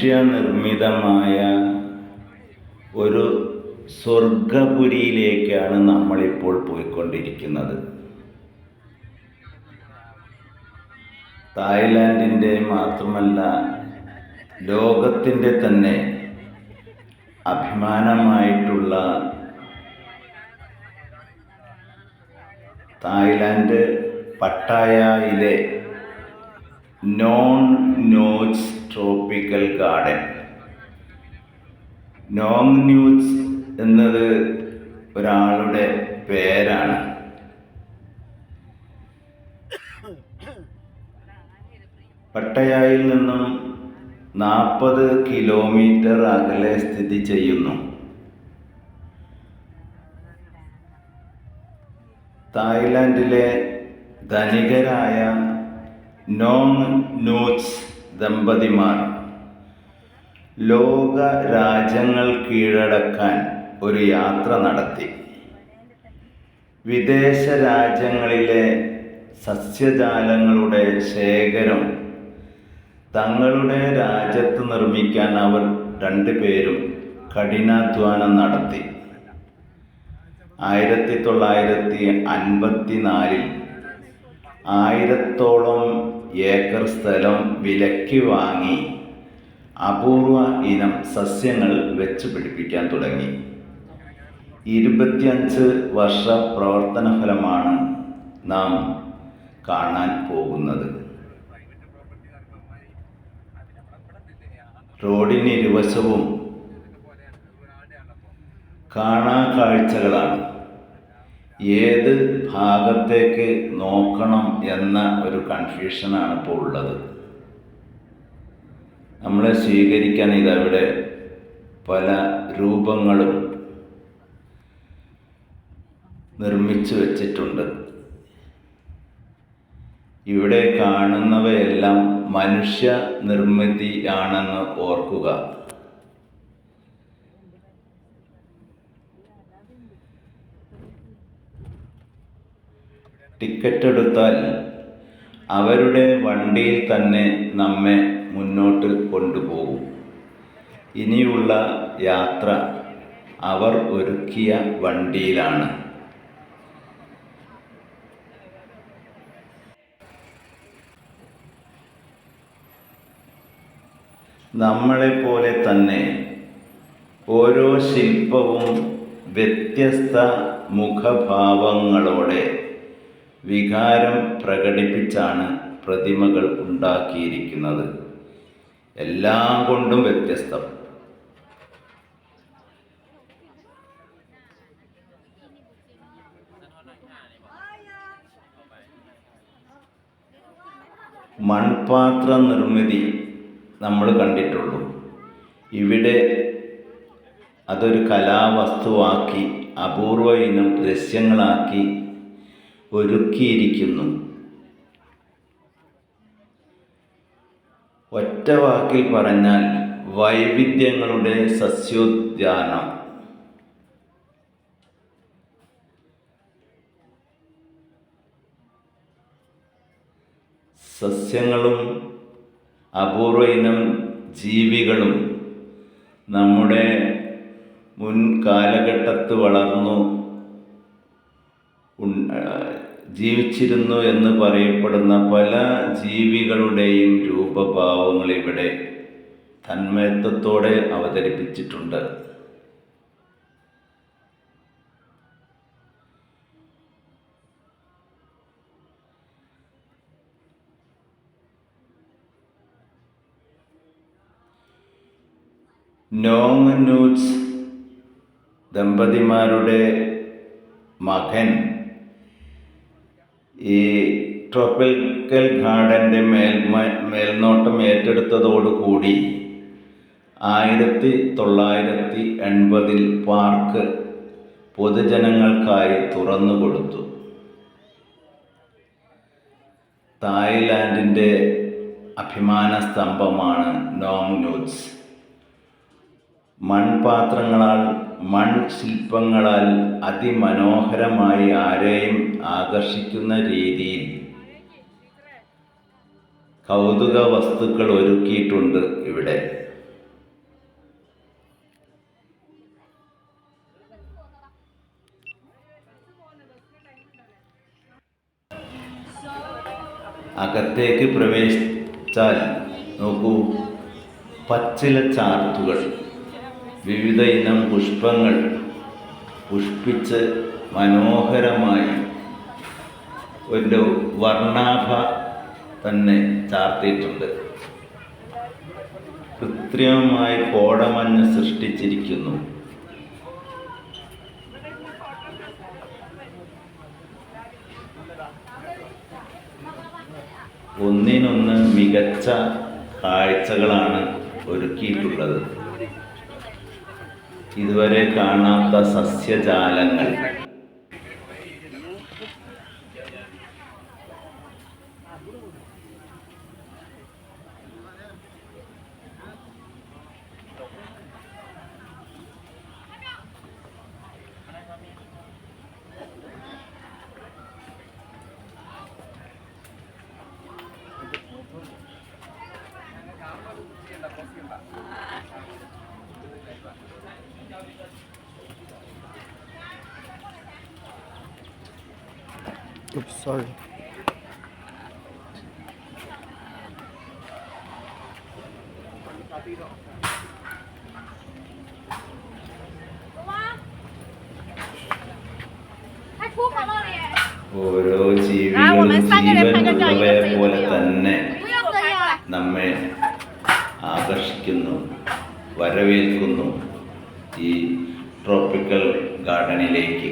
മനുഷ്യനിർമ്മിതമായ ഒരു സ്വർഗപുരിയിലേക്കാണ് നമ്മളിപ്പോൾ പോയിക്കൊണ്ടിരിക്കുന്നത്. തായ്ലാൻഡിന്റെ മാത്രമല്ല ലോകത്തിന്റെ തന്നെ അഭിമാനമായിട്ടുള്ള Thailand പട്ടായയിലെ Nong Nooch tropical garden Nong Nooch എന്നത് ഒരാളുടെ പേരാണ്. പട്ടയായിൽ നിന്നും നാൽപ്പത് കിലോമീറ്റർ അകലെ സ്ഥിതി ചെയ്യുന്നു. തായ്ലാൻഡിലെ ധനികരായ നോങ് നോച്ച് ദമ്പതിമാർ. ലോക രാജ്യങ്ങൾ കീഴടക്കാൻ ഒരു യാത്ര നടത്തി. വിദേശ രാജ്യങ്ങളിലെ സസ്യജാലങ്ങളുടെ ശേഖരം തങ്ങളുടെ രാജ്യത്ത് നിർമ്മിക്കാൻ അവർ രണ്ടുപേരും കഠിനാധ്വാനം നടത്തി. ആയിരത്തി തൊള്ളായിരത്തി അൻപത്തി നാലിൽ ആയിരത്തോളം ഏക്കർ സ്ഥലം വിലയ്ക്ക് വാങ്ങി. അപൂർവ ഇനം സസ്യങ്ങൾ വെച്ച് പിടിപ്പിക്കാൻ തുടങ്ങി. ഇരുപത്തിയഞ്ച് വർഷ പ്രവർത്തന ഫലമാണ് നാം കാണാൻ പോകുന്നത്. റോഡിന് ഇരുവശവും കാണാ കാഴ്ചകളാണ് ഏത് ഭാഗത്തേക്ക് നോക്കണം എന്ന ഒരു കൺഫ്യൂഷനാണ് ഇപ്പോൾ ഉള്ളത്. നമ്മളെ സ്വീകരിക്കാൻ ഇതവിടെ പല രൂപങ്ങളും നിർമ്മിച്ചു വച്ചിട്ടുണ്ട്. ഇവിടെ കാണുന്നവയെല്ലാം മനുഷ്യ നിർമ്മിതിയാണെന്ന് ഓർക്കുക. ടിക്കറ്റ് എടുത്താൽ അവരുടെ വണ്ടിയിൽ തന്നെ നമ്മെ മുന്നോട്ട് കൊണ്ടുപോകും. ഇനിയുള്ള യാത്ര അവർ ഒരുക്കിയ വണ്ടിയിലാണ്. നമ്മളെപ്പോലെ തന്നെ ഓരോ ശില്പവും വ്യത്യസ്ത മുഖഭാവങ്ങളോടെ വികാരം പ്രകടിപ്പിച്ചാണ് പ്രതിമകൾ ഉണ്ടാക്കിയിരിക്കുന്നത്. എല്ലാം കൊണ്ടും വ്യത്യസ്തം. മൺപാത്ര നിർമ്മിതി നമ്മൾ കണ്ടിട്ടുള്ളൂ. ഇവിടെ അതൊരു കലാവസ്തുവാക്കി അപൂർവ ഇനം ദൃശ്യങ്ങളാക്കി ഒരുക്കിയിരിക്കുന്നു. ഒറ്റ വാക്കിൽ പറഞ്ഞാൽ വൈവിധ്യങ്ങളുടെ സസ്യോദ്യാനം. സസ്യങ്ങളും അപൂർവ ഇനം ജീവികളും നമ്മുടെ മുൻ കാലഘട്ടത്ത് വളർന്നു ജീവിച്ചിരുന്നു എന്ന് പറയപ്പെടുന്ന പല ജീവികളുടെയും രൂപഭാവങ്ങൾ ഇവിടെ തന്മയത്വത്തോടെ അവതരിപ്പിച്ചിട്ടുണ്ട്. നോങ് നൂറ്റ്സ് ദമ്പതിമാരുടെ മകൻ ഈ ട്രോപ്പിക്കൽ ഗാർഡന്റെ മേൽമ മേൽനോട്ടം ഏറ്റെടുത്തതോടുകൂടി ആയിരത്തി തൊള്ളായിരത്തി എൺപതിൽ പാർക്ക് പൊതുജനങ്ങൾക്കായി തുറന്നു കൊടുത്തു തായ്ലാൻഡിന്റെ അഭിമാന സ്തംഭമാണ് നോങ് ന്യൂസ് മൺപാത്രങ്ങളാൽ മൺശില്പങ്ങളാൽ അതിമനോഹരമായി ആരെയും ആകർഷിക്കുന്ന രീതിയിൽ കൗതുക വസ്തുക്കൾ ഒരുക്കിയിട്ടുണ്ട് ഇവിടെ. അകത്തേക്ക് പ്രവേശിച്ചാൽ നോക്കൂ പച്ചില ചാർത്തുകൾ. വിവിധ ഇനം പുഷ്പങ്ങൾ പുഷ്പിച്ച് മനോഹരമായി ഒരു വർണാഭ തന്നെ ചാർത്തിയിട്ടുണ്ട്. കൃത്രിമമായി കോടമഞ്ഞ് സൃഷ്ടിച്ചിരിക്കുന്നു. ഒന്നിനൊന്ന് മികച്ച കാഴ്ചകളാണ് ഒരുക്കിയിട്ടുള്ളത്. ഇതുവരെ കാണാത്ത സസ്യജാലങ്ങൾ. sorry. ഓരോ ജീവികളും ജീവനുള്ളവയെ പോലെ തന്നെ നമ്മെ ആകർഷിക്കുന്നു വരവേൽക്കുന്നു ഈ ട്രോപ്പിക്കൽ ഗാർഡനിലേക്ക്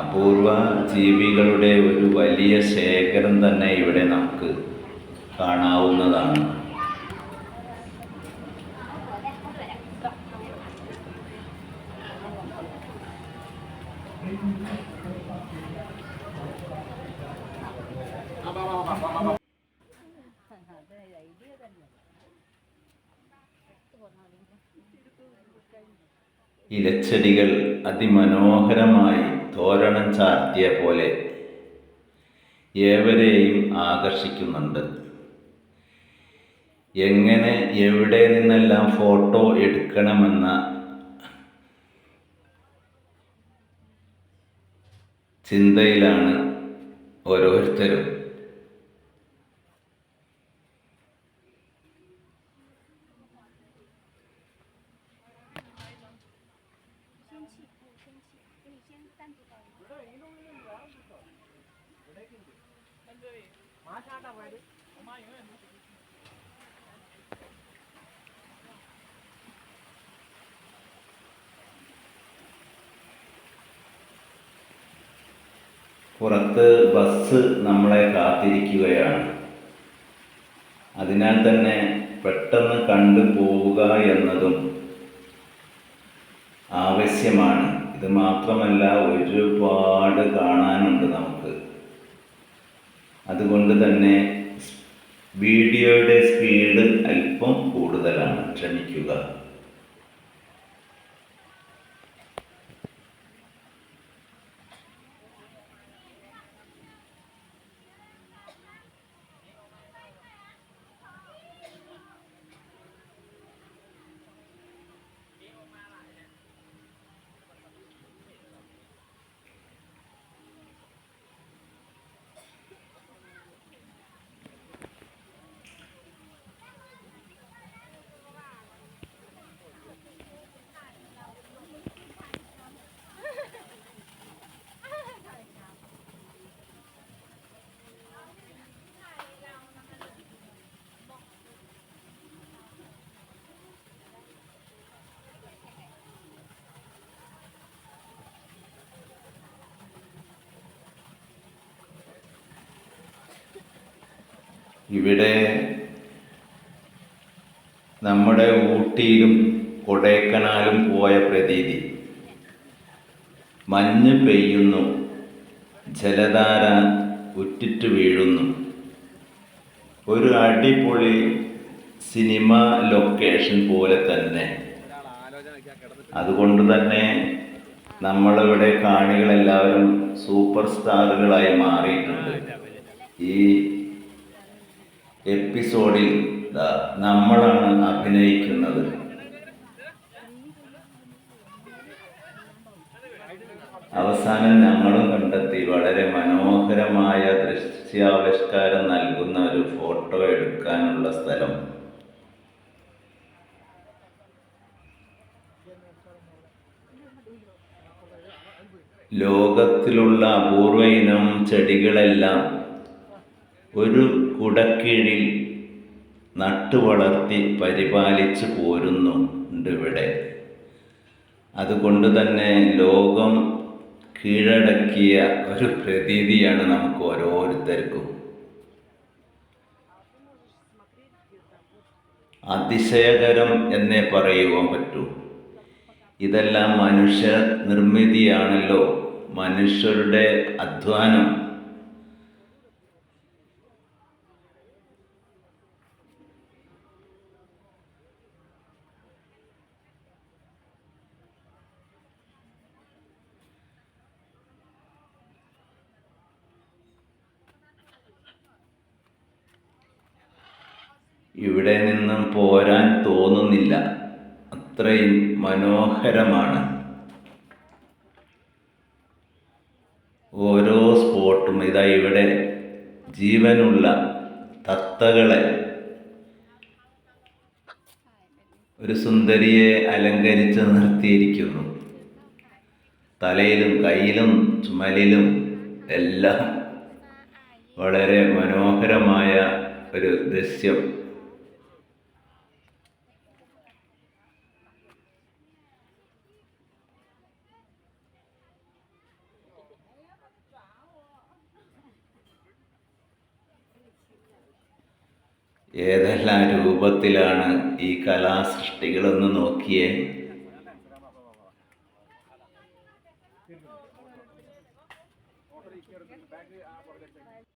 അപൂർവ ജീവികളുടെ ഒരു വലിയ ശേഖരം തന്നെ ഇവിടെ നമുക്ക് കാണാവുന്നതാണ്. ഇലച്ചെടികൾ അതിമനോഹരമായി തോരണം ചാർത്തിയ പോലെ ഏവരെയും ആകർഷിക്കുന്നുണ്ട്. എങ്ങനെ എവിടെ നിന്നെല്ലാം ഫോട്ടോ എടുക്കണമെന്ന ചിന്തയിലാണ് ഓരോരുത്തരും. പുറത്ത് ബസ് നമ്മളെ കാത്തിരിക്കുകയാണ്. അതിനാൽ തന്നെ പെട്ടെന്ന് കണ്ടു പോവുക എന്നതും ആവശ്യമാണ്. ഇത് മാത്രമല്ല ഒരുപാട് കാണാനുണ്ട് നമുക്ക്. അതുകൊണ്ട് തന്നെ വീഡിയോയുടെ സ്പീഡ് അല്പം കൂടുതലാണ്. ക്ഷമിക്കുക. ഇവിടെ നമ്മുടെ ഊട്ടിയിലും കൊടൈക്കനാലും പോയ പ്രതീതി. മഞ്ഞ് പെയ്യുന്നു ജലധാര ഉറ്റിറ്റ് വീഴുന്നു. ഒരു അടിപൊളി സിനിമ ലൊക്കേഷൻ പോലെ തന്നെ. അതുകൊണ്ട് തന്നെ നമ്മളിവിടെ കാണികളെല്ലാവരും സൂപ്പർ സ്റ്റാറുകളായി മാറിയിട്ടുണ്ട്. ഈ എപ്പിസോഡിൽ നമ്മളാണ് അഭിനയിക്കുന്നത്. അവസാനം നമ്മളും കണ്ടെത്തി. വളരെ മനോഹരമായ ദൃശ്യാവിഷ്കാരം നൽകുന്ന ഒരു ഫോട്ടോ എടുക്കാനുള്ള സ്ഥലം. ലോകത്തിലുള്ള അപൂർവ ഇനം ചെടികളെല്ലാം ഒരു കുടക്കീഴിൽ നട്ടുവളർത്തി പരിപാലിച്ചു പോരുന്നുണ്ട് ഇവിടെ. അതുകൊണ്ട് തന്നെ ലോകം കീഴടക്കിയ ഒരു പ്രതീതിയാണ് നമുക്ക് ഓരോരുത്തർക്കും. അതിശയകരം എന്നേ പറയുവാൻ പറ്റൂ. ഇതെല്ലാം മനുഷ്യ നിർമ്മിതിയാണല്ലോ. മനുഷ്യരുടെ അധ്വാനം ഇവിടെ നിന്നും പോരാൻ തോന്നുന്നില്ല. അത്രയും മനോഹരമാണ്. ഓരോ സ്പോട്ടും ഇതാ ഇവിടെ ജീവനുള്ള തത്തകളെ. ഒരു സുന്ദരിയെ അലങ്കരിച്ച് നിർത്തിയിരിക്കുന്നു. തലയിലും കയ്യിലും ചുമലിലും എല്ലാം വളരെ മനോഹരമായ ഒരു ദൃശ്യം. ഏതെല്ലാം രൂപത്തിലാണ് ഈ കലാസൃഷ്ടികളെന്ന് നോക്കിയേ?